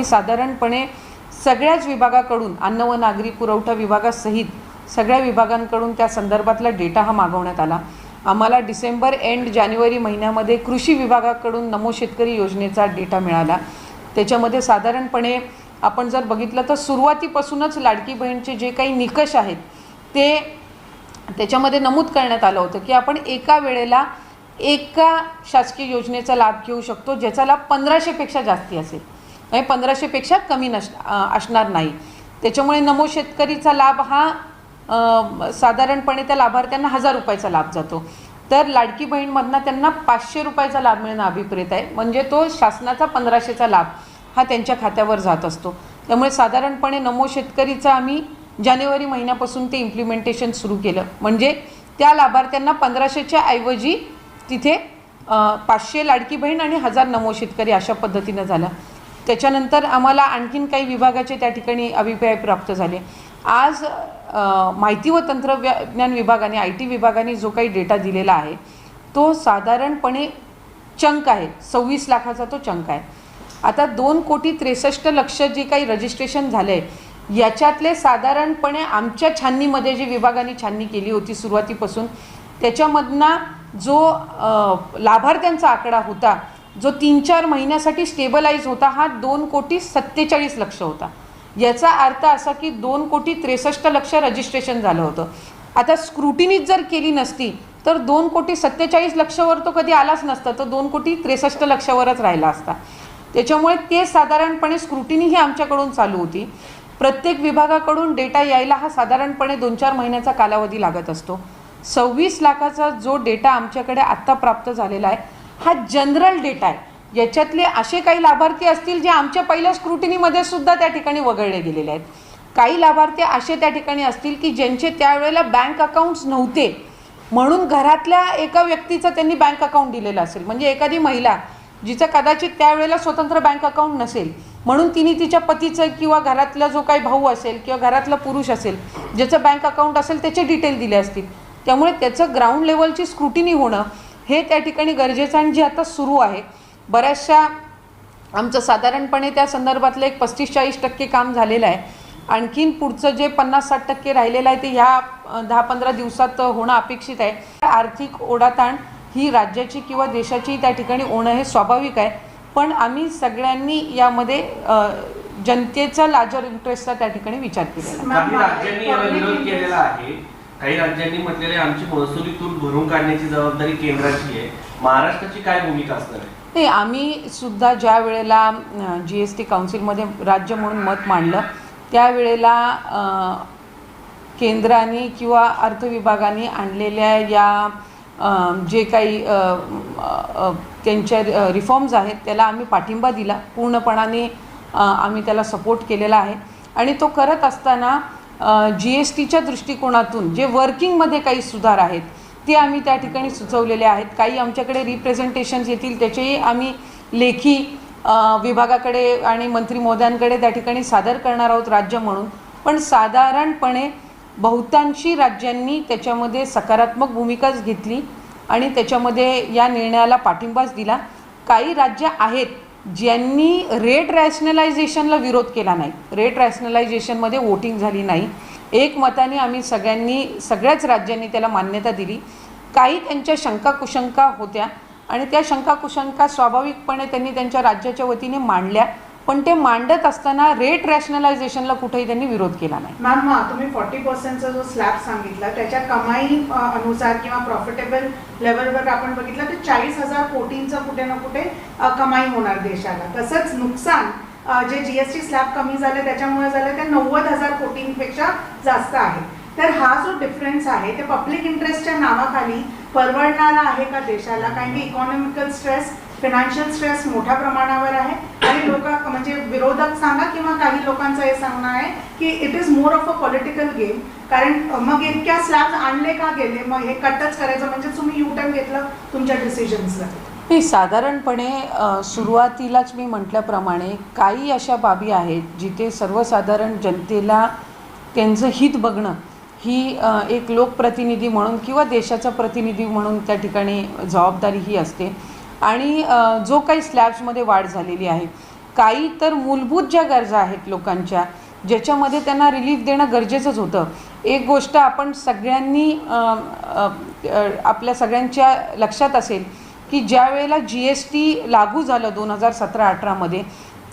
मी साधारणपणे सगळ्याच विभागाकडून अन्न व नागरी पुरवठा विभागासहित सगळ्या विभागांकडून त्या संदर्भातला डेटा हा मागवण्यात आला. आम्हाला डिसेंबर एंड जानेवारी महिन्यामध्ये कृषी विभागाकडून नमो शेतकरी योजनेचा डेटा मिळाला. त्याच्यामध्ये साधारणपणे आपण जर बघितलं तर सुरुवातीपासूनच लाडकी बहीणचे जे काही निकष आहेत ते त्याच्यामध्ये नमूद करण्यात आलं होतं की आपण एका वेळेला एका शासकीय योजनेचा लाभ घेऊ शकतो ज्याचा लाभ पंधराशेपेक्षा जास्ती असेल. म्हणजे पंधराशेपेक्षा कमी नस असणार नाही. त्याच्यामुळे नमो शेतकरीचा लाभ हा साधारणपणे त्या लाभार्थ्यांना हजार रुपयाचा लाभ जातो. तर लाडकी बहीणमधनं त्यांना पाचशे रुपयाचा लाभ मिळणं अभिप्रेत आहे. म्हणजे तो शासनाचा पंधराशेचा लाभ हा त्यांच्या खात्यावर जात असतो. त्यामुळे साधारणपणे नमो शेतकरीचा आम्ही जानेवारी महिन्यापासून ते इम्प्लिमेंटेशन सुरू केलं. म्हणजे त्या लाभार्थ्यांना पंधराशेच्या ऐवजी तिथे पाचशे लाडकी बहीण आणि हजार नमो शेतकरी अशा पद्धतीनं झालं. त्याच्यानंतर आम्हाला आणखीन काही विभागाचे त्या ठिकाणी अभिप्राय प्राप्त झाले. आज माहिती व तंत्रज्ञान विभागाने आय टी विभागाने जो काही डेटा दिलेला आहे तो साधारणपणे चंक आहे. सव्वीस लाखाचा तो चंक आहे. आता दोन कोटी त्रेसष्ट लक्ष जे काही रजिस्ट्रेशन झालं आहे याच्यातले साधारणपणे आमच्या छाननीमध्ये जी विभागाने छाननी केली होती सुरुवातीपासून त्याच्यामधना जो लाभार्थ्यांचा आकडा होता जो तीन चार महिन्यासाठी स्टेबलाइज होता हा दोन कोटी सत्तेचाळीस लक्ष होता. याचा अर्थ असा की दोन कोटी त्रेसष्ट लक्ष रजिस्ट्रेशन झालं होतं. आता स्क्रुटिनीच जर केली नसती तर दोन कोटी सत्तेचाळीस लक्षावर तो कधी आलाच नसता तर दोन कोटी त्रेसष्ट लक्षावरच राहिला असता. त्याच्यामुळे ते साधारणपणे स्क्रुटिनी ही आमच्याकडून चालू होती. प्रत्येक विभागाकडून डेटा यायला हा साधारणपणे दोन चार महिन्याचा कालावधी लागत असतो. सव्वीस लाखाचा जो डेटा आमच्याकडे आत्ता प्राप्त झालेला आहे हा जनरल डेटा आहे. याच्यातले असे काही लाभार्थी असतील जे आमच्या पहिल्या स्क्रुटिनीमध्ये सुद्धा त्या ठिकाणी वगळले गेलेले आहेत. काही लाभार्थी असे त्या ठिकाणी असतील की ज्यांचे त्यावेळेला बँक अकाउंट्स नव्हते. म्हणून घरातल्या एका व्यक्तीचं त्यांनी बँक अकाउंट दिलेलं असेल. म्हणजे एखादी महिला जिचं कदाचित त्यावेळेला स्वतंत्र बँक अकाउंट नसेल. म्हणून तिने तिच्या पतीचं किंवा घरातला जो काही भाऊ असेल किंवा घरातला पुरुष असेल ज्याचं बँक अकाउंट असेल त्याचे डिटेल दिले असतील. त्यामुळे त्याचं ग्राउंड लेवलची स्क्रुटिनी होणं हे त्या ठिकाणी गरजेचं आणि जे आता सुरू आहे बऱ्याचशा आमचं साधारणपणे त्या संदर्भातलं एक पस्तीस चाळीस टक्के काम झालेलं आहे. आणखीन पुढचं जे पन्नास साठ टक्के राहिलेलं आहे ते ह्या दहा पंधरा दिवसात होणं अपेक्षित आहे. आर्थिक ओढाताण ही राज्याची किंवा देशाची त्या ठिकाणी होणं हे स्वाभाविक आहे. पण आम्ही सगळ्यांनी यामध्ये जनतेचा लार्जर इंटरेस्टचा त्या ठिकाणी विचार केला काही राज्यांनी म्हटलेले आमची महसुली तूट भरून काढण्याची जबाबदारी केंद्राची आहे. महाराष्ट्राची काय भूमिका असणार आहे? नाही आम्ही सुद्धा ज्या वेळेला जी एस टी काउन्सिलमध्ये राज्य म्हणून मत मांडलं त्यावेळेला केंद्राने किंवा अर्थ विभागाने आणलेल्या या जे काही त्यांच्या रिफॉर्म्स आहेत त्याला आम्ही पाठिंबा दिला. पूर्णपणाने आम्ही त्याला सपोर्ट केलेला आहे. आणि तो करत असताना जी एस टीच्या दृष्टिकोनातून जे वर्किंगमध्ये काही सुधार आहेत ते आम्ही त्या ठिकाणी सुचवलेले आहेत. काही आमच्याकडे रिप्रेझेंटेशन्स येतील त्याचेही आम्ही लेखी विभागाकडे आणि मंत्री महोदयांकडे त्या ठिकाणी सादर करणार आहोत राज्य म्हणून. पण साधारणपणे बहुतांशी राज्यांनी त्याच्यामध्ये सकारात्मक भूमिकाच घेतली आणि त्याच्यामध्ये या निर्णयाला पाठिंबाच दिला. काही राज्य आहेत ज्यांनी रेट रॅशनलायझेशनला विरोध केला नाही. रेट रॅशनलायझेशनमध्ये वोटिंग झाली नाही. एक मताने आम्ही सगळ्यांनी सगळ्याच राज्यांनी त्याला मान्यता दिली. काही त्यांच्या शंका कुशंका होत्या आणि त्या शंका कुशंका स्वाभाविकपणे त्यांनी त्यांच्या राज्याच्या वतीने मांडल्या. पण ते मांडत असताना रेट रॅशनलायझेशनला कुठेही त्यांनी विरोध केला नाही. मॅम हा, तुम्ही फॉर्टी पर्सेंटचा जो स्लॅब सांगितला त्याच्या कमाई अ, अनुसार किंवा प्रॉफिटेबल लेवलवर आपण बघितलं तर चाळीस हजार कोटींचं कुठे ना कुठे अ, कमाई होणार देशाला. तसंच नुकसान अ, जे जीएसटी स्लॅब कमी झालं त्याच्यामुळे झालं ते नव्वद हजार कोटींपेक्षा जास्त आहे. तर हा जो डिफरन्स आहे ते पब्लिक इंटरेस्टच्या नावाखाली परवडणारा आहे का देशाला? कारण की इकॉनॉमिकल स्ट्रेस फिनान्शियल स्ट्रेस मोठ्या प्रमाणावर आहे. आणि लोक म्हणजे विरोधक सांगा किंवा काही लोकांचं हे सांगणं आहे की it is more of a political game कारण मग इतक्या स्लॅब आणले का गेले? मग हे कटच करायचं. म्हणजे तुम्ही यू टर्न घेतलं तुमच्या डिसिजन्सला नाही साधारणपणे सुरुवातीलाच मी म्हटल्याप्रमाणे काही अशा बाबी आहेत जिथे सर्वसाधारण जनतेला त्यांचं हित बघणं ही एक लोकप्रतिनिधी म्हणून किंवा देशाचा प्रतिनिधी म्हणून त्या ठिकाणी जबाबदारी ही असते. आणि जो काही स्लॅब्समध्ये वाढ झालेली आहे. काही तर मूलभूत ज्या गरजा आहेत लोकांच्या ज्याच्यामध्ये त्यांना रिलीफ देणं गरजेचंच होतं. एक गोष्ट आपण सगळ्यांनी आपल्या सगळ्यांच्या लक्षात असेल की ज्या वेळेला जी एस टी लागू झालं दोन हजार सतरा अठरामध्ये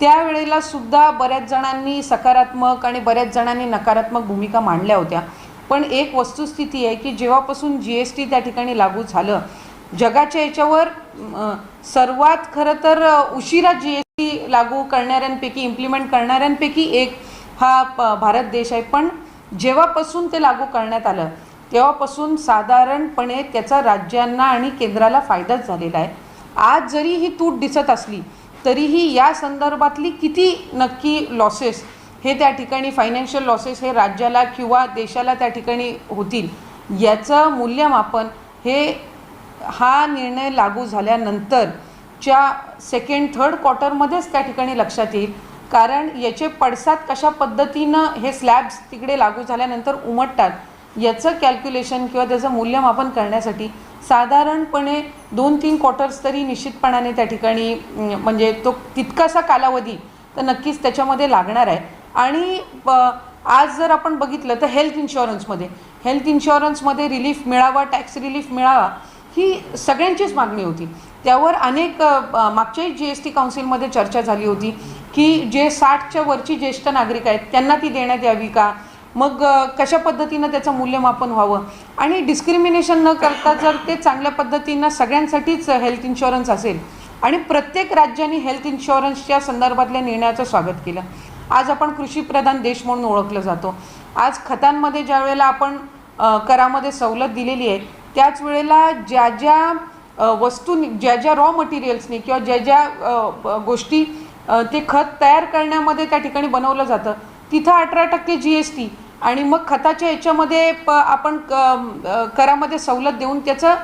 त्यावेळेला सुद्धा बऱ्याच जणांनी सकारात्मक आणि बऱ्याच जणांनी नकारात्मक भूमिका मांडल्या होत्या. पण एक वस्तुस्थिती आहे की जेव्हापासून जी एस टी त्या ठिकाणी लागू झालं जगाच्या याच्यावर सर्वात खरं तर उशिरा जी एस टी लागू करणाऱ्यांपैकी इम्प्लिमेंट करणाऱ्यांपैकी एक हा प- भारत देश आहे. पण जेव्हापासून ते लागू करण्यात आलं तेव्हापासून साधारणपणे त्याचा राज्यांना आणि केंद्राला फायदाच झालेला आहे. आज जरी ही तूट दिसत असली तरीही या संदर्भातली किती नक्की लॉसेस हे त्या ठिकाणी फायनान्शियल लॉसेस हे राज्याला किंवा देशाला त्या ठिकाणी होतील याचं मूल्यमापन हे हा निर्णय लागू झाल्यानंतरच्या सेकंड थर्ड क्वार्टरमध्येच त्या ठिकाणी लक्षात येईल. कारण याचे पडसाद कशा पद्धतीनं हे स्लॅब्स तिकडे लागू झाल्यानंतर उमटतात याचं कॅल्क्युलेशन किंवा त्याचं मूल्यमापन करण्यासाठी साधारणपणे दोन तीन क्वार्टर्स तरी निश्चितपणाने त्या ठिकाणी म्हणजे तो तितकासा कालावधी तर नक्कीच त्याच्यामध्ये लागणार आहे. आणि आज जर आपण बघितलं तर हेल्थ इन्शुरन्समध्ये हेल्थ इन्शुरन्समध्ये रिलीफ मिळावा टॅक्स रिलीफ मिळावा ही सगळ्यांचीच मागणी होती. त्यावर अनेक मागच्याही जी एस टी काउन्सिलमध्ये चर्चा झाली होती की जे साठच्या वरची ज्येष्ठ नागरिक आहेत त्यांना ती देण्यात यावी का? मग कशा पद्धतीनं त्याचं मूल्यमापन व्हावं? आणि डिस्क्रिमिनेशन न करता जर ते चांगल्या पद्धतीनं सगळ्यांसाठीच हेल्थ इन्शुरन्स असेल आणि प्रत्येक राज्याने हेल्थ इन्शुरन्सच्या संदर्भातल्या निर्णयाचं स्वागत केलं. आज आपण कृषीप्रधान देश म्हणून ओळखलं जातो. आज खतांमध्ये ज्या वेळेला आपण करामध्ये सवलत दिलेली आहे त्याच वेळेला ज्या ज्या वस्तूंनी ज्या ज्या रॉ मटेरियल्सनी किंवा ज्या ज्या गोष्टी ते खत तयार करण्यामध्ये त्या ठिकाणी बनवलं जातं तिथं अठरा टक्के जी एस टी आणि मग खताच्या याच्यामध्ये प आपण क- करामध्ये सवलत देऊन त्याचं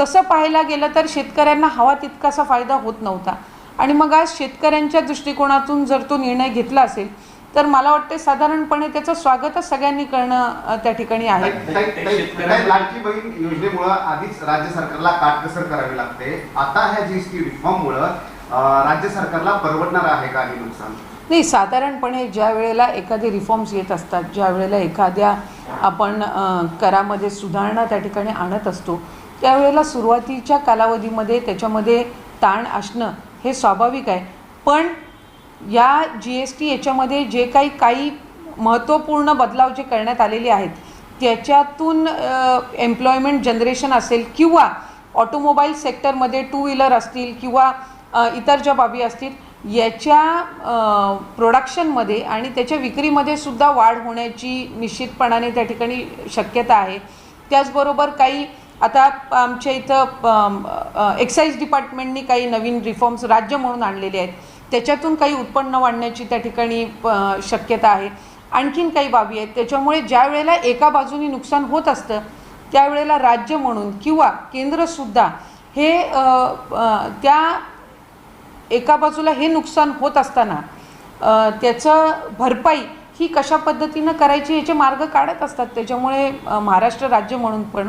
तसं पाहायला गेलं तर शेतकऱ्यांना हवा तितकासा फायदा होत नव्हता. आणि मग आज शेतकऱ्यांच्या दृष्टिकोनातून जर तो निर्णय घेतला असेल तर मला वाटते साधारणपणे त्याचं स्वागतच सगळ्यांनी करणं त्या ठिकाणी आहे. लाडकी बहीण योजनेमुळं आधीच राज्य सरकारला काटकसर करावी लागते. आता ह्या जीएसटी रिफॉर्ममुळं राज्य सरकारला परवडणार आहे का हे नुकसान? नाही साधारणपणे ज्या वेळेला एखादे रिफॉर्म्स येत असतात ज्या वेळेला एखाद्या आपण करामध्ये सुधारणा त्या ठिकाणी आणत असतो त्यावेळेला सुरुवातीच्या कालावधीमध्ये त्याच्यामध्ये ताण असणं हे स्वाभाविक आहे. पण या जी एस टी याच्यामध्ये जे काही काही महत्त्वपूर्ण बदलाव जे करण्यात आलेले आहेत त्याच्यातून एम्प्लॉयमेंट जनरेशन असेल किंवा ऑटोमोबाईल सेक्टरमध्ये टू व्हीलर असतील किंवा इतर ज्या बाबी असतील याच्या प्रोडक्शनमध्ये आणि त्याच्या विक्रीमध्ये सुद्धा वाढ होण्याची निश्चितपणाने त्या ठिकाणी शक्यता आहे. त्याचबरोबर काही आता आमच्या इथं एक्साईज डिपार्टमेंटनी काही नवीन रिफॉर्म्स राज्य म्हणून आणलेले आहेत. त्याच्यातून काही उत्पन्न वाढण्याची त्या ठिकाणी शक्यता आहे. आणखीन काही बाबी आहेत. त्याच्यामुळे ज्या वेळेला एका बाजूनी नुकसान होत असतं त्यावेळेला राज्य म्हणून किंवा केंद्रसुद्धा हे त्या एका बाजूला हे नुकसान होत असताना त्याचं भरपाई ही कशा पद्धतीनं करायची याचे मार्ग काढत असतात. त्याच्यामुळे महाराष्ट्र राज्य म्हणून पण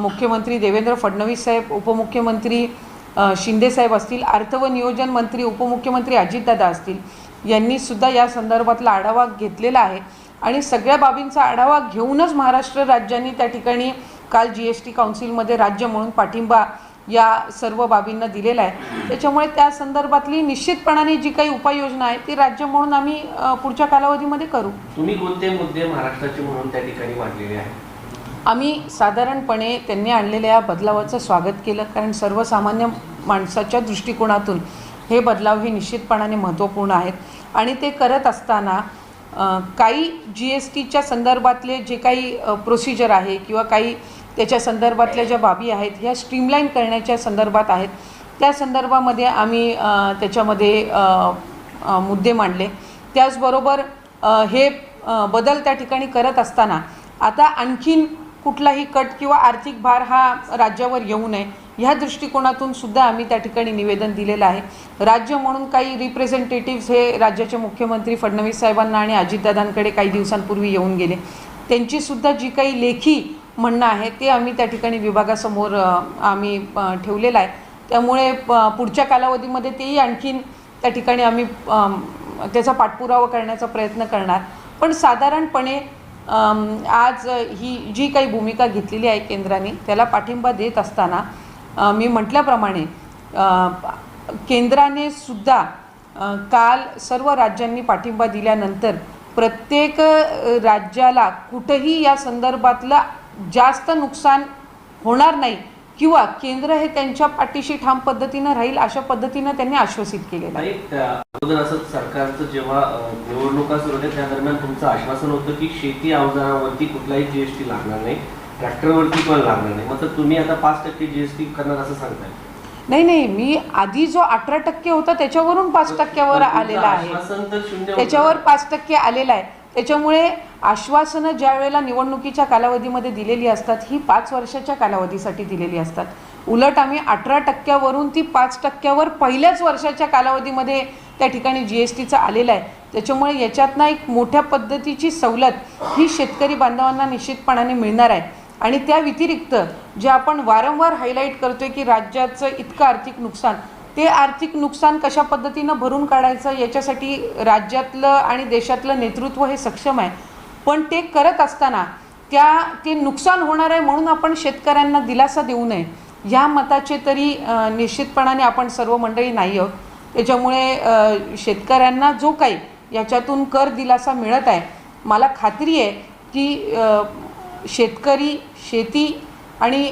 मुख्यमंत्री देवेंद्र फडणवीस साहेब उपमुख्यमंत्री शिंदेसाहेब असतील अर्थ व नियोजन मंत्री उपमुख्यमंत्री अजितदादा असतील यांनीसुद्धा या संदर्भातला आढावा घेतलेला आहे. आणि सगळ्या बाबींचा आढावा घेऊनच महाराष्ट्र राज्यांनी त्या ठिकाणी काल जी एस टी काउन्सिलमध्ये राज्य म्हणून पाठिंबा या सर्व बाबींना दिलेला आहे. त्याच्यामुळे त्या संदर्भातली निश्चितपणाने जी काही उपाययोजना आहे ती राज्य म्हणून आम्ही पुढच्या कालावधीमध्ये करू. तुम्ही कोणते मुद्दे महाराष्ट्राचे म्हणून त्या ठिकाणी मांडलेले आहेत? आम्ही साधारणपणे त्यांनी आणलेल्या या बदलावाचं स्वागत केलं कारण सर्वसामान्य माणसाच्या दृष्टिकोनातून हे बदलाव हे निश्चितपणाने महत्त्वपूर्ण आहेत. आणि ते करत असताना काही जी एस टीच्या संदर्भातले जे काही प्रोसिजर आहे किंवा काही त्याच्या संदर्भातल्या ज्या बाबी आहेत ह्या स्ट्रीमलाईन करण्याच्या संदर्भात आहेत. त्या संदर्भामध्ये आम्ही त्याच्यामध्ये मुद्दे मांडले. त्याचबरोबर हे बदल त्या ठिकाणी करत असताना आता आणखीन कुठलाही कट किंवा आर्थिक भार हा राज्यावर येऊ नये. ह्या दृष्टिकोनातून सुद्धा आम्ही त्या ठिकाणी निवेदन दिलेलं आहे. राज्य म्हणून काही रिप्रेझेंटेटिव्स हे राज्याचे मुख्यमंत्री फडणवीस साहेबांना आणि अजितदादांकडे काही दिवसांपूर्वी येऊन गेले. त्यांचीसुद्धा जी काही लेखी म्हणणं आहे ते आम्ही त्या ठिकाणी विभागासमोर आम्ही ठेवलेलं आहे. त्यामुळे प- पुढच्या कालावधीमध्ये तेही आणखीन त्या ठिकाणी आम्ही त्याचा पाठपुरावा करण्याचा प्रयत्न करणार. पण साधारणपणे आज ही जी काही भूमिका घेतलेली आहे केंद्राने त्याला पाठिंबा देत असताना मी म्हटल्याप्रमाणे केंद्राने सुद्धा काल सर्व राज्यांनी पाठिंबा दिल्यानंतर प्रत्येक राज्याला कुठंही या संदर्भातलं जास्त नुकसान होणार नाही किंवा केंद्र हे त्यांच्या पाठीशी ठाम पद्धतीनं राहील अशा पद्धतीनं त्यांनी आश्वासित केलेलं आहे. अगोदर असं सरकारचं जेव्हा निवडणुका सुरू होत्या त्या दरम्यान तुमचं आश्वासन होतं की शेती अवजारावरती कुठलाही जीएसटी लागणार नाही ट्रॅक्टरवरती पण लागणार नाही. मग तुम्ही आता पाच टक्के जीएसटी करणार असं सांगताय. नाही नाही मी आधी जो अठरा टक्के होता त्याच्यावरून पाच टक्क्यावर आलेला आहे. त्याच्यावर पाच टक्के आलेला आहे. त्याच्यामुळे आश्वासनं ज्या वेळेला निवडणुकीच्या कालावधीमध्ये दिलेली असतात ही पाच वर्षाच्या कालावधीसाठी दिलेली असतात. उलट आम्ही अठरा टक्क्यावरून ती पाच टक्क्यावर पहिल्याच वर्षाच्या कालावधीमध्ये त्या ठिकाणी जी एस टीचं आलेलं आहे. त्याच्यामुळे याच्यातनं एक मोठ्या पद्धतीची सवलत ही शेतकरी बांधवांना निश्चितपणाने मिळणार आहे. आणि त्या व्यतिरिक्त जे आपण वारंवार हायलाईट करतोय की राज्याचं इतकं आर्थिक नुकसान ते आर्थिक नुकसान कशा पद्धतीनं भरून काढायचं याच्यासाठी राज्यातलं आणि देशातलं नेतृत्व हे सक्षम आहे. पण ते करत असताना त्या ते नुकसान होणार आहे म्हणून आपण शेतकऱ्यांना दिलासा देऊ नये. ह्या मताचे तरी निश्चितपणाने आपण सर्व मंडळी नाही आहोत. त्याच्यामुळे शेतकऱ्यांना जो काही याच्यातून कर दिलासा मिळत आहे मला खात्री आहे की शेतकरी शेती आणि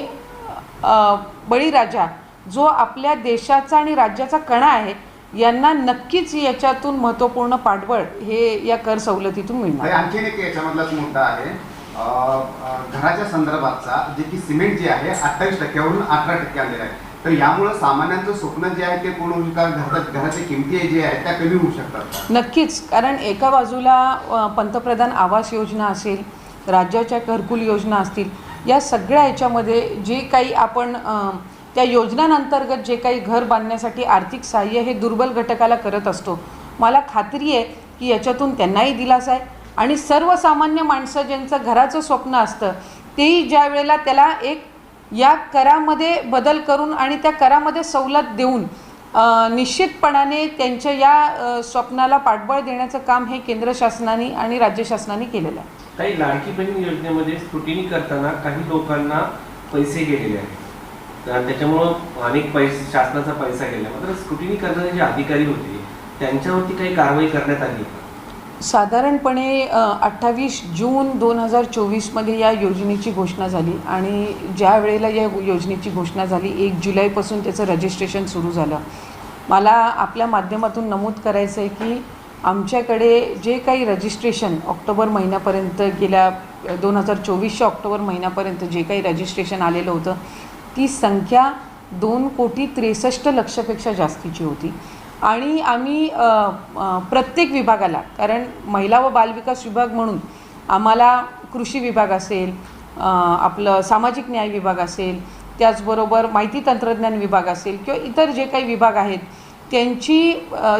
बळीराजा जो आपल्या देशाचा आणि राज्याचा कणा आहे यांना नक्कीच याच्यातून महत्त्वपूर्ण पाठबळ हे या कर सवलतीतून मिळणार. आणि आणखीन एक याच्यामधलाच मुद्दा आहे. घराच्या संदर्भातचा जे की सिमेंट जे आहे अठ्ठावीस टक्क्यावरून अठरा टक्के आलेलं आहे. तर यामुळे सामान्यांचं स्वप्न जे आहे ते पूर्ण होईल का? घरात घराच्या किमती जे आहेत त्या कमी होऊ शकतात? नक्कीच कारण एका बाजूला पंतप्रधान आवास योजना असेल राज्याच्या घरकुल योजना असतील या सगळ्या याच्यामध्ये जे काही आपण त्या योजनांअंतर्गत जे काही घर बांधण्यासाठी आर्थिक सहाय्य हे दुर्बल घटकाला करत असतो. मला खात्री आहे की याच्यातून त्यांनाही दिलासा आहे. आणि सर्वसामान्य माणसं ज्यांचं घराचं स्वप्न असतं तेही ज्या वेळेला त्याला एक या करामध्ये बदल करून आणि त्या करामध्ये सवलत देऊन निश्चितपणाने त्यांच्या या स्वप्नाला पाठबळ देण्याचं काम हे केंद्र शासनाने आणि राज्य शासनाने केलेलं आहे. काही लाडकी बहीण योजनेमध्ये स्क्रुटिनी करताना काही लोकांना पैसे गेलेले आहेत. त्याच्यामुळं अनेक पैसे शासनाचा पैसा गेला. मात्र स्क्रुटिनी करणारे जे अधिकारी होते त्यांच्यावरती काही कारवाई करण्यात आली साधारणपणे अठ्ठावीस जून दोन हजार चोवीसमध्ये या योजनेची घोषणा झाली आणि ज्या वेळेला या योजनेची घोषणा झाली एक जुलैपासून त्याचं रजिस्ट्रेशन सुरू झालं. मला आपल्या माध्यमातून नमूद करायचं आहे की आमच्याकडे जे काही रजिस्ट्रेशन ऑक्टोबर महिन्यापर्यंत गेल्या दोन हजार चोवीसच्या ऑक्टोबर महिन्यापर्यंत जे काही रजिस्ट्रेशन आलेलं होतं ती संख्या दोन कोटी त्रेसष्ट लक्षपेक्षा जास्तीची होती. आणि आम्ही प्रत्येक विभागाला कारण महिला व बालविकास विभाग म्हणून आम्हाला कृषी विभाग असेल आपलं सामाजिक न्याय विभाग असेल त्याचबरोबर माहिती तंत्रज्ञान विभाग असेल किंवा इतर जे काही विभाग आहेत त्यांची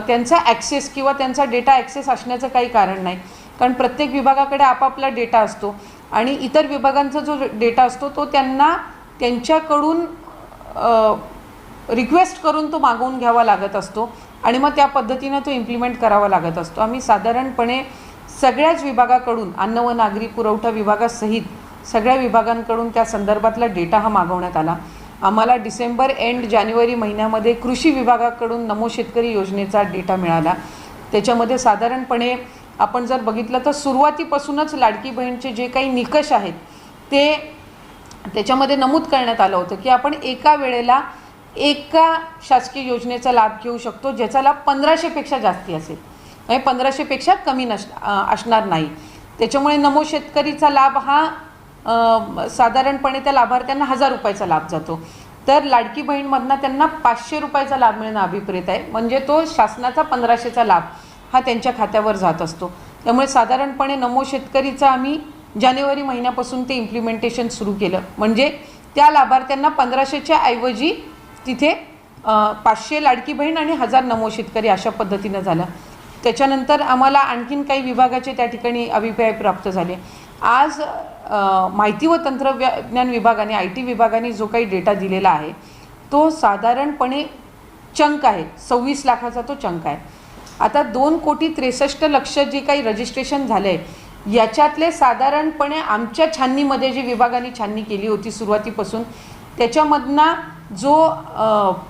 त्यांचा ॲक्सेस किंवा त्यांचा डेटा ॲक्सेस असण्याचं काही कारण नाही. कारण प्रत्येक विभागाकडे आपापला डेटा असतो आणि इतर विभागांचा जो डेटा असतो तो त्यांना त्यांच्याकडून रिक्वेस्ट करून तो मागवून घ्यावा लागत असतो आणि मग त्या पद्धतीनं तो इम्प्लिमेंट करावा लागत असतो. आम्ही साधारणपणे सगळ्याच विभागाकडून अन्न व नागरी पुरवठा विभागासहित सगळ्या विभागांकडून त्या संदर्भातला डेटा हा मागवण्यात आला. आम्हाला डिसेंबर एंड जानेवारी महिन्यामध्ये कृषी विभागाकडून नमो शेतकरी योजनेचा डेटा मिळाला. त्याच्यामध्ये साधारणपणे आपण जर बघितलं तर सुरुवातीपासूनच लाडकी बहीणचे जे काही निकष आहेत ते त्याच्यामध्ये नमूद करण्यात आलं होतं की आपण एका वेळेला एका शासकीय योजनेचा लाभ घेऊ शकतो ज्याचा लाभ पंधराशेपेक्षा जास्ती असेल. म्हणजे पंधराशेपेक्षा कमी नस असणार नाही. त्याच्यामुळे नमो शेतकरीचा लाभ हा साधारणपणे त्या लाभार्थ्यांना हजार रुपयाचा लाभ जातो. तर लाडकी बहीणमधनं त्यांना पाचशे रुपयाचा लाभ मिळणं अभिप्रेत आहे. म्हणजे तो शासनाचा पंधराशेचा लाभ हा त्यांच्या खात्यावर जात असतो. त्यामुळे साधारणपणे नमो शेतकरीचा आम्ही जानेवारी महिन्यापासून ते इम्प्लिमेंटेशन सुरू केलं. म्हणजे त्या लाभार्थ्यांना पंधराशेच्या ऐवजी तिथे पाचशे लाडकी बहीण आणि हजार नमो शेतकरी अशा पद्धतीनं झालं. त्याच्यानंतर आम्हाला आणखीन काही विभागाचे त्या ठिकाणी अभिप्राय प्राप्त झाले. आज माहिती व तंत्रज्ञान विभागाने आय टी विभागाने जो काही डेटा दिलेला आहे तो साधारणपणे चंक आहे. सव्वीस लाखाचा तो चंक आहे. आता दोन कोटी त्रेसष्ट लक्ष जे काही रजिस्ट्रेशन झालं आहे याच्यातले साधारणपणे आमच्या छाननीमध्ये जी विभागाने छाननी केली होती सुरुवातीपासून त्याच्यामधना जो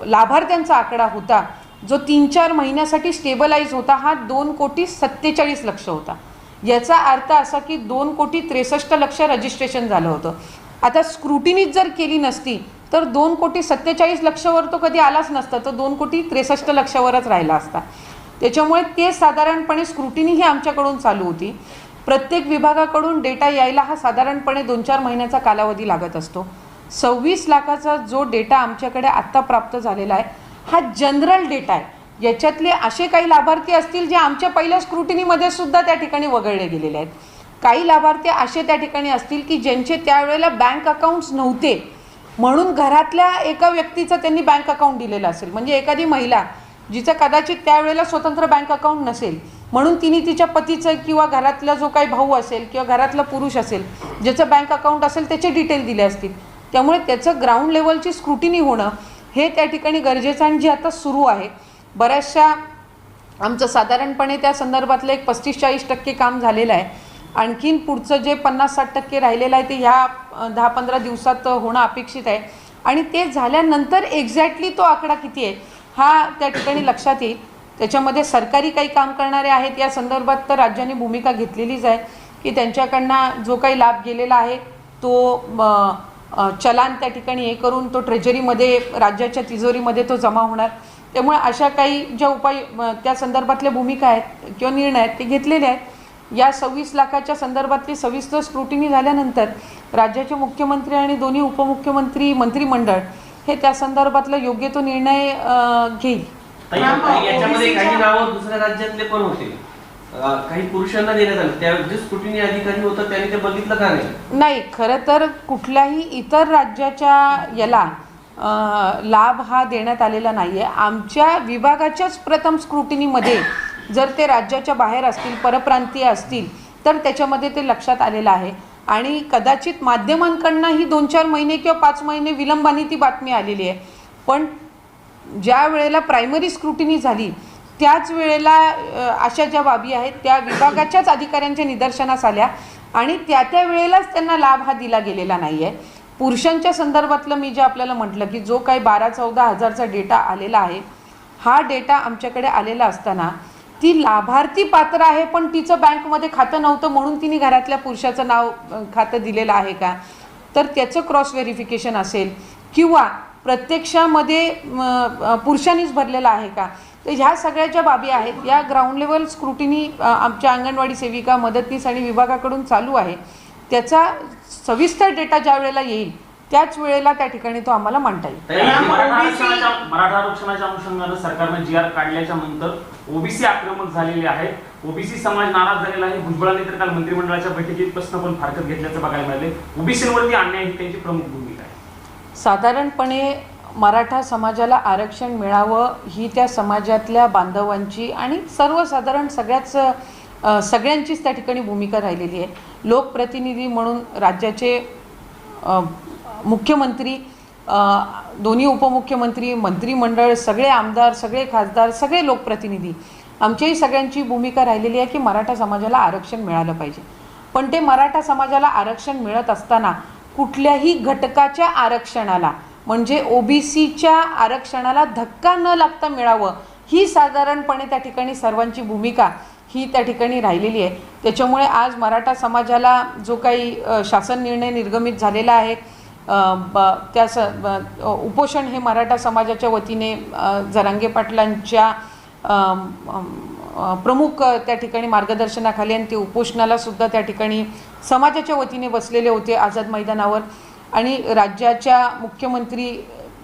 लाभार्थ्यांचा आकडा होता जो तीन चार महिन्यासाठी स्टेबलाइज होता हा दोन कोटी सत्तेचाळीस लक्ष होता. याचा अर्थ असा की दोन कोटी त्रेसष्ट लक्ष रजिस्ट्रेशन झालं होतं. आता स्क्रुटिनीच जर केली नसती तर दोन कोटी सत्तेचाळीस लक्षावर तो कधी आलाच नसता तर दोन कोटी त्रेसष्ट लक्षावरच राहिला असता. त्याच्यामुळे ते साधारणपणे स्क्रुटिनी ही आमच्याकडून चालू होती. प्रत्येक विभागाकडून डेटा यायला हा साधारणपणे दोन चार महिन्याचा कालावधी लागत असतो. सव्वीस लाखाचा जो डेटा आमच्याकडे आत्ता प्राप्त झालेला आहे हा जनरल डेटा आहे. याच्यातले असे काही लाभार्थी असतील जे आमच्या पहिल्या स्क्रुटिनीमध्ये सुद्धा त्या ठिकाणी वगळले गेलेले आहेत. काही लाभार्थी असे त्या ठिकाणी असतील की ज्यांचे त्यावेळेला बँक अकाउंट्स नव्हते म्हणून घरातल्या एका व्यक्तीचं त्यांनी बँक अकाउंट दिलेलं असेल. म्हणजे एखादी महिला जिचं कदाचित त्यावेळेला स्वतंत्र बँक अकाउंट नसेल म्हणून तिने तिच्या पतीचं किंवा घरातला जो काही भाऊ असेल किंवा घरातला पुरुष असेल ज्याचं बँक अकाउंट असेल त्याचे डिटेल दिले असतील. त्यामुळे त्याचं ग्राउंड लेवलची स्क्रुटिनी होणं हे त्या ठिकाणी गरजेचं आणि जे आता सुरू आहे. बऱ्याचशा आमचं साधारणपणे त्या संदर्भातलं एक पस्तीस चाळीस टक्के काम झालेलं आहे. आणखीन पुढचं जे पन्नास साठ टक्के राहिलेलं आहे ते ह्या दहा पंधरा दिवसात होणं अपेक्षित आहे. आणि ते झाल्यानंतर एक्झॅक्टली तो आकडा किती आहे हा त्या ठिकाणी लक्षात येईल. त्याच्यामध्ये सरकारी काही काम करणारे आहेत या संदर्भात तर राज्याने भूमिका घेतलेलीच आहे की त्यांच्याकडनं जो काही लाभ गेलेला आहे तो चलान त्या ठिकाणी हे करून तो ट्रेजरीमध्ये राज्याच्या तिजोरीमध्ये तो जमा होणार. त्यामुळे अशा काही ज्या उपाय त्या संदर्भातल्या भूमिका आहेत किंवा निर्णय आहेत ते घेतलेले आहेत. या सव्वीस लाखाच्या संदर्भातली सविस्तर स्क्रुटिनी झाल्यानंतर राज्याचे मुख्यमंत्री आणि दोन्ही उपमुख्यमंत्री मंत्रिमंडळ हे त्या संदर्भातला योग्य तो निर्णय घेईल. ताई, मॅम, ताई, याच्यामध्ये काही नावं दुसऱ्या राज्यातले पण होते. अं, काही पुरुषांना देण्यात आलं. त्या जे स्कुटिनी अधिकारी होतं त्यांनी ते बघितलं का नाही? नाही खरं तर कुठल्याही इतर राज्याच्या याला अ, लाभ हा देण्यात आलेला नाही आहे आमच्या विभागाच्याच प्रथम स्क्रुटिनीमध्ये जर ते राज्याच्या बाहेर असतील परप्रांतीय असतील तर त्याच्यामध्ये ते लक्षात आलेलं आहे. आणि कदाचित माध्यमांकडनं ही दोन चार महिने किंवा पाच महिने विलंबाने ती बातमी आलेली आहे. पण ज्या वेळेला प्रायमरी स्क्रुटिनी झाली त्याच वेळेला अशा ज्या बाबी आहेत त्या विभागाच्याच अधिकाऱ्यांच्या निदर्शनास आल्या आणि त्या त्या वेळेलाच त्यांना लाभ हा दिला गेलेला नाही आहे पुरुषांच्या संदर्भातलं मी जे आपल्याला म्हटलं की जो काही बारा चौदा हजारचा डेटा आलेला आहे हा डेटा आमच्याकडे आलेला असताना ती लाभार्थी पात्र आहे पण तिचं बँकमध्ये खातं नव्हतं म्हणून तिने घरातल्या पुरुषाचं नाव खातं दिलेलं आहे का? तर त्याचं क्रॉस व्हेरिफिकेशन असेल किंवा प्रत्यक्षामध्ये पुरुषांनीच भरलेलं आहे का? तर ह्या सगळ्या ज्या बाबी आहेत या ग्राउंड लेवल स्क्रुटिनी आमच्या अंगणवाडी सेविका मदतनीस आणि विभागाकडून चालू आहे. त्याचा सविस्तर डेटा ज्या वेळेला येईल त्याच वेळेला त्या ठिकाणी तो आम्हाला मांडता येईल. आरक्षणाच्या मराठा आरक्षणाच्या अनुषंगानं सरकारनं जी आर काढल्याच्या नंतर ओबीसी आक्रमक झालेले आहे ओबीसी समाज नाराज झालेला आहे. भुजबळांनी तर काल मंत्रिमंडळाच्या बैठकीत प्रश्न पण फारकत घेतल्याचं बघायला मिळाले ओबीसीवरती अन्याय ही त्यांची प्रमुख भूमिका आहे. साधारणपणे मराठा समाजाला आरक्षण मिळावं ही त्या समाजातल्या बांधवांची आणि सर्वसाधारण सगळ्याच सगळ्यांचीच त्या ठिकाणी भूमिका राहिलेली आहे. लोकप्रतिनिधी म्हणून राज्याचे मुख्यमंत्री दोन्ही उपमुख्यमंत्री मंत्रिमंडळ सगळे आमदार सगळे खासदार सगळे लोकप्रतिनिधी आमच्याही सगळ्यांची भूमिका राहिलेली आहे की मराठा समाजाला आरक्षण मिळालं पाहिजे. पण ते मराठा समाजाला आरक्षण मिळत असताना कुठल्याही घटकाच्या आरक्षणाला म्हणजे ओबीसीच्या आरक्षणाला धक्का न लागता मिळावं ही साधारणपणे त्या ठिकाणी सर्वांची भूमिका ही त्या ठिकाणी राहिलेली आहे. त्याच्यामुळे आज मराठा समाजाला जो काही शासन निर्णय निर्गमित झालेला आहे ब- त्या स ब- उपोषण हे मराठा समाजाच्या वतीने जरांगे पाटलांच्या प्रमुख त्या ठिकाणी मार्गदर्शनाखाली आणि ते उपोषणाला सुद्धा त्या ठिकाणी समाजाच्या वतीने बसलेले होते आझाद मैदानावर. आणि राज्याच्या मुख्यमंत्री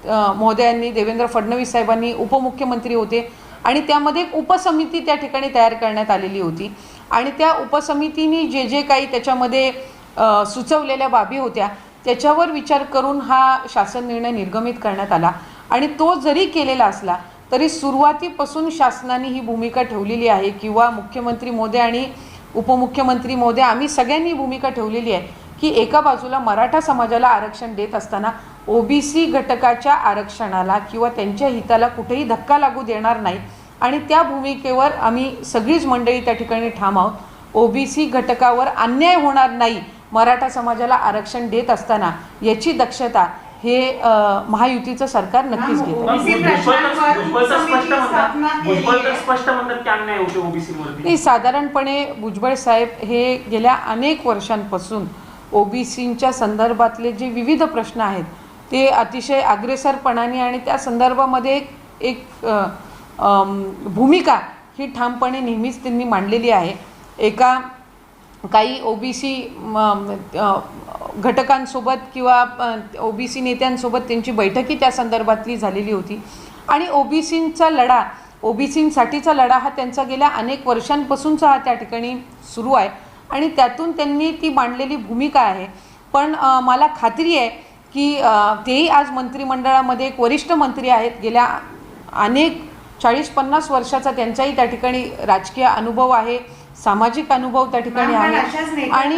महोदयांनी देवेंद्र फडणवीस साहेबांनी उपमुख्यमंत्री होते आणि त्यामध्ये एक उपसमिती त्या ठिकाणी तयार करण्यात आलेली होती. आणि त्या उपसमितीने जे जे काही त्याच्यामध्ये सुचवलेल्या बाबी होत्या त्याच्यावर विचार करून हा शासन निर्णय निर्गमित करण्यात आला. आणि तो जरी केलेला असला तरी सुरुवातीपासून शासनाने ही भूमिका ठेवलेली आहे किंवा मुख्यमंत्री मोदी आणि उपमुख्यमंत्री मोदी आम्ही सगळ्यांनी भूमिका ठेवलेली आहे की एका बाजूला मराठा समाजाला आरक्षण देत असताना ओबीसी घटकाच्या आरक्षणाला किंवा त्यांच्या हिताला कुठेही धक्का लागू देणार नाही. आणि त्या भूमिकेवर आम्ही सगळीच मंडळी त्या ठिकाणी ठाम आहोत. ओबीसी घटकावर अन्याय होणार नाही मराठा समाजाला आरक्षण देत असताना याची दक्षता हे महायुतीचं सरकार नक्कीच घेतं. नाही. साधारणपणे भुजबळ साहेब हे गेल्या अनेक वर्षांपासून ओबीसींच्या संदर्भातले जे विविध प्रश्न आहेत ते अतिशय अग्रेसरपणाने आणि त्या संदर्भामध्ये एक एक भूमिका ही ठामपणे नेहमीच त्यांनी मांडलेली आहे. एका काही ओबीसी घटकांसोबत किंवा ओबीसी नेत्यांसोबत त्यांची बैठकी त्या संदर्भातली झालेली होती. आणि ओबीसींचा लढा ओबीसींसाठीचा लढा हा त्यांचा गेल्या अनेक वर्षांपासूनचा हा त्या ठिकाणी सुरू आहे. आणि त्यातून त्यांनी ती मांडलेली भूमिका आहे. पण मला खात्री आहे की तेही आज मंत्रिमंडळामध्ये एक वरिष्ठ मंत्री आहेत. गेल्या अनेक चाळीस पन्नास वर्षाचा त्यांचाही त्या ठिकाणी राजकीय अनुभव आहे. सामाजिक अनुभव त्या ठिकाणी आहे आणि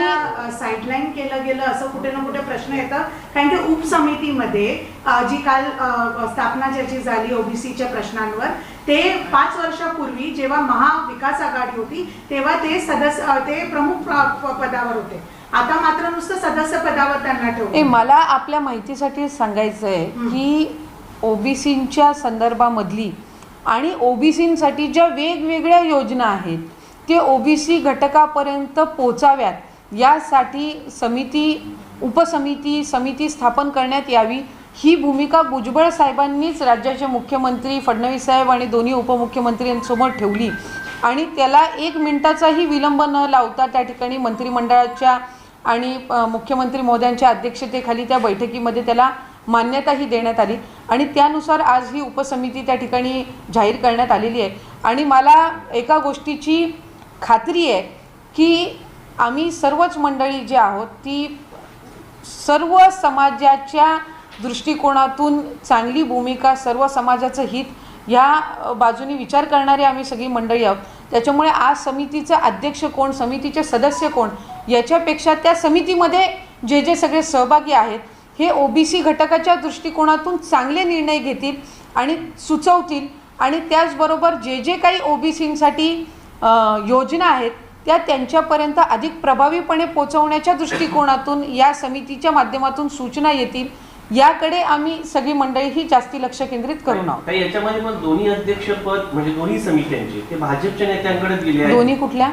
साईडलाईन केलं गेलं असं कुठे ना कुठे प्रश्न येतात कारण की उपसमितीमध्ये जी काल स्थापना ज्याची झाली ओबीसीच्या प्रश्नांवर ते पाच वर्षापूर्वी जेव्हा महाविकास आघाडी होती तेव्हा ते सदस्य ते प्रमुख पदावर होते. आता मात्र नुसतं सदस्य पदावर त्यांना ए ठेवलं मला आपल्या माहितीसाठी सांगायचं आहे की ओबीसींच्या संदर्भामधली आणि ओबीसींसाठी ज्या वेगवेगळ्या योजना आहेत ते ओबीसी घटकापर्यंत पोचाव्यात यासाठी समिती उपसमिती समिती स्थापन करण्यात यावी. ही भूमिका भुजबळ साहेबांनीच राज्याचे मुख्यमंत्री फडणवीस साहेब आणि दोन्ही उपमुख्यमंत्र्यांसमोर ठेवली. आणि त्याला एक मिनिटाचाही विलंब न लावता त्या ठिकाणी मंत्रिमंडळाच्या आणि मुख्यमंत्री महोदयांच्या अध्यक्षतेखाली त्या बैठकीमध्ये त्याला मान्यताही देण्यात आली. आणि त्यानुसार आज ही उपसमिती त्या ठिकाणी जाहीर करण्यात आलेली आहे. आणि मला एका गोष्टीची खात्री आहे की आम्ही सर्वच मंडळी जे आहोत ती सर्व समाजाच्या दृष्टिकोनातून चांगली भूमिका सर्व समाजाचं हित ह्या बाजूने बाजूनी विचार करणारी आम्ही सगळी मंडळी आहोत. त्याच्यामुळे आज समितीचं अध्यक्ष कोण समितीचे सदस्य कोण याच्यापेक्षा त्या समितीमध्ये जे जे सगळे सहभागी आहेत हे ओ बी सी घटकाच्या दृष्टिकोनातून चांगले निर्णय घेतील आणि सुचवतील आणि त्याचबरोबर जे जे काही ओ बी सींसाठी योजना आहेत त्या त्यांच्यापर्यंत अधिक प्रभावीपणे पोचवण्याच्या दृष्टिकोनातून या समितीच्या माध्यमातून सूचना येतील. याकडे आम्ही सगळी मंडळी ही जास्ती लक्ष केंद्रित करून आहोत याच्यामध्ये पण दोन्ही अध्यक्षपद म्हणजे दोन्ही समित्यांचे ते भाजपच्या नेत्यांकडे गेले दोन्ही कुठल्या?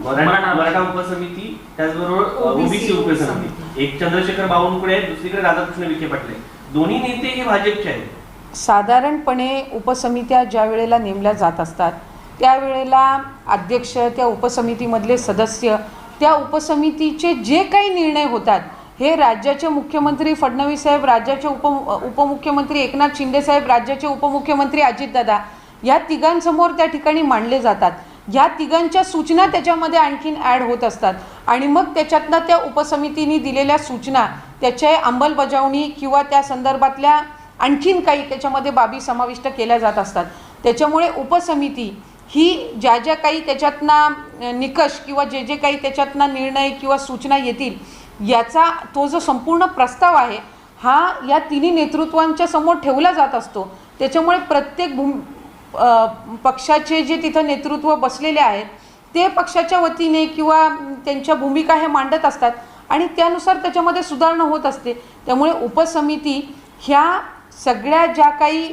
मराठा उपसमिती त्याचबरोबर ओबीसी उपसमिती. एक चंद्रशेखर बावनकुळे आहेत दुसरीकडे राधाकृष्ण विखे पाटील दोन्ही नेते हे भाजपचे आहेत. साधारणपणे उपसमित्या ज्या वेळेला नेमल्या जात असतात त्यावेळेला अध्यक्ष त्या उपसमितीमधले सदस्य त्या उपसमितीचे जे काही निर्णय होतात हे राज्याचे मुख्यमंत्री फडणवीस साहेब राज्याचे उप उपमुख्यमंत्री एकनाथ शिंदेसाहेब राज्याचे उपमुख्यमंत्री अजितदादा या तिघांसमोर त्या ठिकाणी मांडले जातात. या तिघांच्या सूचना त्याच्यामध्ये आणखीन ॲड होत असतात. आणि मग त्याच्यातनं त्या उपसमितीने दिलेल्या सूचना त्याच्या अंमलबजावणी किंवा त्या संदर्भातल्या आणखीन काही त्याच्यामध्ये बाबी समाविष्ट केल्या जात असतात. त्याच्यामुळे उपसमिती ही ज्या ज्या काही त्याच्यातनं निकष किंवा जे जे काही त्याच्यातनं निर्णय किंवा सूचना येतील याचा तो जो संपूर्ण प्रस्ताव आहे हा या तिन्ही नेतृत्वांच्या समोर ठेवला जात असतो. त्याच्यामुळे प्रत्येक भूम पक्षाचे जे तिथं नेतृत्व बसलेले आहेत ते पक्षाच्या वतीने किंवा त्यांच्या भूमिका हे मांडत असतात आणि त्यानुसार त्याच्यामध्ये सुधारणा होत असते. त्यामुळे उपसमिती ह्या सगळ्या ज्या काही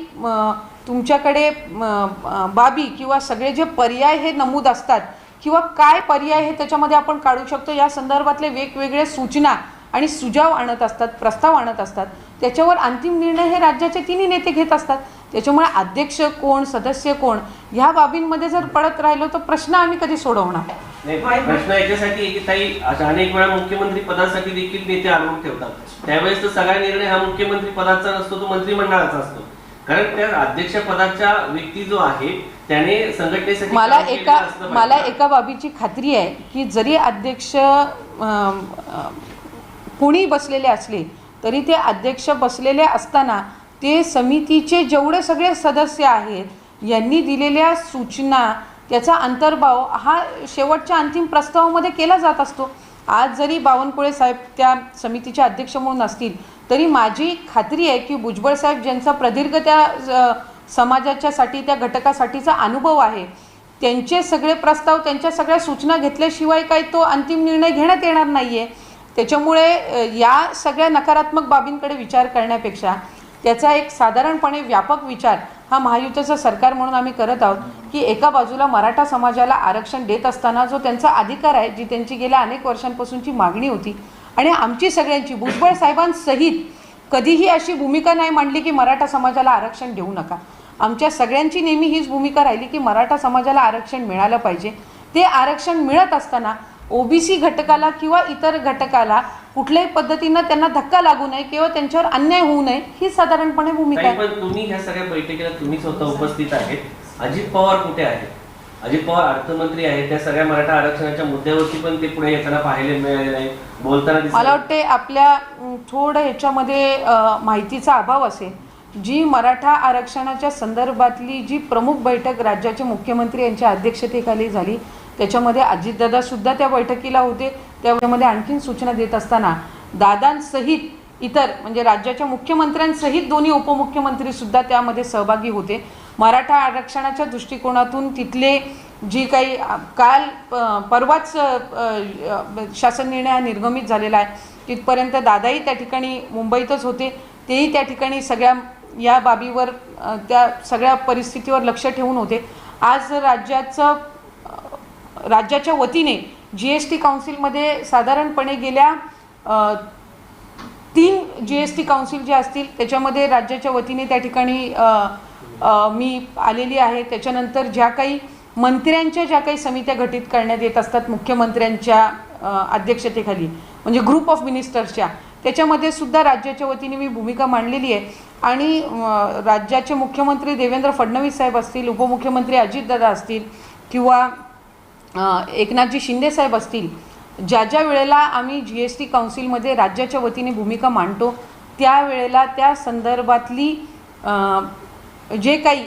तुमच्याकडे बाबी किंवा सगळे जे पर्याय हे नमूद असतात किंवा काय पर्याय हे त्याच्यामध्ये आपण काढू शकतो या संदर्भातले वेगवेगळे सूचना आणि सुझाव आणत असतात प्रस्ताव आणत असतात. त्याच्यावर अंतिम निर्णय हे राज्याचे तिन्ही नेते घेत असतात. त्याच्यामुळे अध्यक्ष कोण सदस्य कोण ह्या बाबींमध्ये जर पडत राहिलो तर प्रश्न आम्ही कधी सोडवणार? प्रश्न याच्यासाठी की ताई अनेक वेळा मुख्यमंत्री पदासाठी देखील नेते आणून ठेवतात. त्यावेळेस तर सगळा निर्णय हा मुख्यमंत्री पदाचा नसतो तो मंत्रिमंडळाचा असतो. कारण त्या अध्यक्ष पदाच्या व्यक्ती जो आहे त्याने संघटनेसाठी मला एका मला. एका बाबीची खात्री आहे की जरी अध्यक्ष कोणी बसलेले असले तरी ते अध्यक्ष बसलेले असताना ते समितीचे जेवढे सगळे सदस्य आहेत यांनी दिलेल्या सूचना त्याचा अंतर्भाव हा शेवटच्या अंतिम प्रस्तावामध्ये केला जात असतो आज जरी बावनकुळे साहेब त्या समितीचे अध्यक्ष म्हणून असतील तरी माझी खात्री आहे की भुजबळ साहेब ज्यांचा प्रदीर्घ त्या समाजाच्यासाठी त्या घटकासाठीचा अनुभव आहे त्यांचे सगळे प्रस्ताव त्यांच्या सगळ्या सूचना घेतल्याशिवाय काही तो अंतिम निर्णय घेण्यात येणार नाही आहे त्याच्यामुळे या सगळ्या नकारात्मक बाबींकडे विचार करण्यापेक्षा त्याचा एक साधारणपणे व्यापक विचार हा महायुतीचं सरकार म्हणून आम्ही करत आहोत की एका बाजूला मराठा समाजाला आरक्षण देत असताना जो त्यांचा अधिकार आहे जी त्यांची गेल्या अनेक वर्षांपासूनची मागणी होती आणि आमची सगळ्यांची भुजबळ साहेबांसहित कधीही अशी भूमिका नाही मांडली की मराठा समाजाला आरक्षण देऊ नका. आमच्या सगळ्यांची नेहमी हीच भूमिका राहिली की मराठा समाजाला आरक्षण मिळालं पाहिजे. ते आरक्षण मिळत असताना ओबीसी घटकाला किंवा इतर घटकाला कुठल्याही पद्धतीनं त्यांना धक्का लागू नये किंवा त्यांच्यावर अन्याय होऊ नये ही साधारणपणे भूमिका आहे. पण तुम्ही ह्या सगळ्या बैठकीला तुम्ही स्वतः उपस्थित आहेत. अजित पवार कुठे आहेत? अजित पवार अर्थमंत्री आहेत. त्या सगळ्या मराठा आरक्षणाच्या मुद्द्यावरती पण ते पुढे येताना पाहायला मिळाले नाही बोलताना मला वाटते आपल्या थोडं ह्याच्यामध्ये माहितीचा अभाव असेल. जी मराठा आरक्षणाच्या संदर्भातली जी प्रमुख बैठक राज्याचे मुख्यमंत्री यांच्या अध्यक्षतेखाली झाली त्याच्यामध्ये अजितदादा सुद्धा त्या बैठकीला होते. त्यामध्ये आणखीन सूचना देत असताना दादांसहित इतर म्हणजे राज्याच्या मुख्यमंत्र्यांसहित दोन्ही उपमुख्यमंत्री सुद्धा त्यामध्ये सहभागी होते. मराठा आरक्षणाच्या दृष्टिकोनातून तिथले जी काही काल परवाच शासन निर्णय हा निर्गमित झालेला आहे. तिथपर्यंत दादाही त्या ठिकाणी मुंबईतच होते. तेही त्या ठिकाणी सगळ्या या बाबीवर त्या सगळ्या परिस्थितीवर लक्ष ठेवून होते. आज राज्याचं राज्याच्या वतीने जी एस टी काउन्सिलमध्ये साधारणपणे गेल्या तीन जी एस टी काउन्सिल जे असतील त्याच्यामध्ये राज्याच्या वतीने त्या ठिकाणी मी आलेली आहे. त्याच्यानंतर ज्या काही मंत्र्यांच्या ज्या काही समित्या घटित करण्यात येत असतात मुख्यमंत्र्यांच्या अध्यक्षतेखाली म्हणजे ग्रुप ऑफ मिनिस्टर्सच्या त्याच्यामध्ये सुद्धा राज्याच्या वतीने मी भूमिका मांडलेली आहे. आणि राज्याचे मुख्यमंत्री देवेंद्र फडणवीस साहेब असतील उपमुख्यमंत्री अजितदादा असतील किंवा एकनाथजी शिंदे साहेब असतील ज्या ज्या वेळेला आम्ही जी एस टी काउन्सिलमध्ये राज्याच्या वतीने भूमिका मांडतो त्यावेळेला त्या संदर्भातली जे काही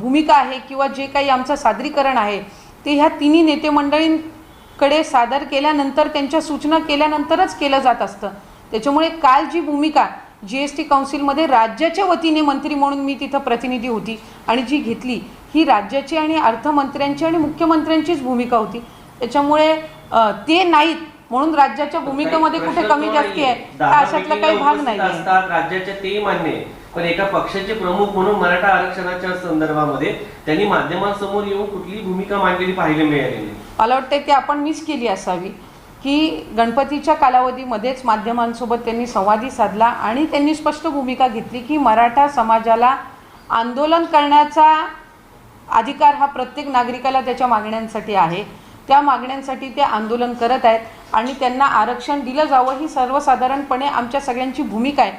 भूमिका आहे किंवा जे काही आमचं सादरीकरण आहे ते ह्या तिन्ही नेते मंडळींकडे सादर केल्यानंतर त्यांच्या सूचना केल्यानंतरच केलं जात असतं त्याच्यामुळे काल जी भूमिका जी एस टी काउन्सिलमध्ये राज्याच्या वतीने मंत्री म्हणून मी तिथं प्रतिनिधी होती आणि जी घेतली ही राज्याची आणि अर्थमंत्र्यांची आणि मुख्यमंत्र्यांचीच भूमिका होती त्याच्यामुळे ते नाहीत म्हणून राज्याच्या भूमिकेमध्ये कुठे कमी जास्ती. आहे अशातला काही भाग नाही राज्याच्या ते मान्य. पण एका पक्षाचे प्रमुख म्हणून मराठा आरक्षणाच्या संदर्भामध्ये त्यांनी माध्यमांसमोर येऊन कुठली भूमिका मांडलेली पाहायला मिळाली नाही. मला वाटते ते आपण मिस केली असावी की गणपतीच्या कालावधीमध्येच माध्यमांसोबत त्यांनी संवादी साधला आणि त्यांनी स्पष्ट भूमिका घेतली की मराठा समाजाला आंदोलन करण्याचा अधिकार हा प्रत्येक नागरिकाला त्याच्या मागण्यांसाठी आहे. त्या मागण्यांसाठी ते आंदोलन करत आहेत आणि त्यांना आरक्षण दिलं जावं ही सर्वसाधारणपणे आमच्या सगळ्यांची भूमिका आहे.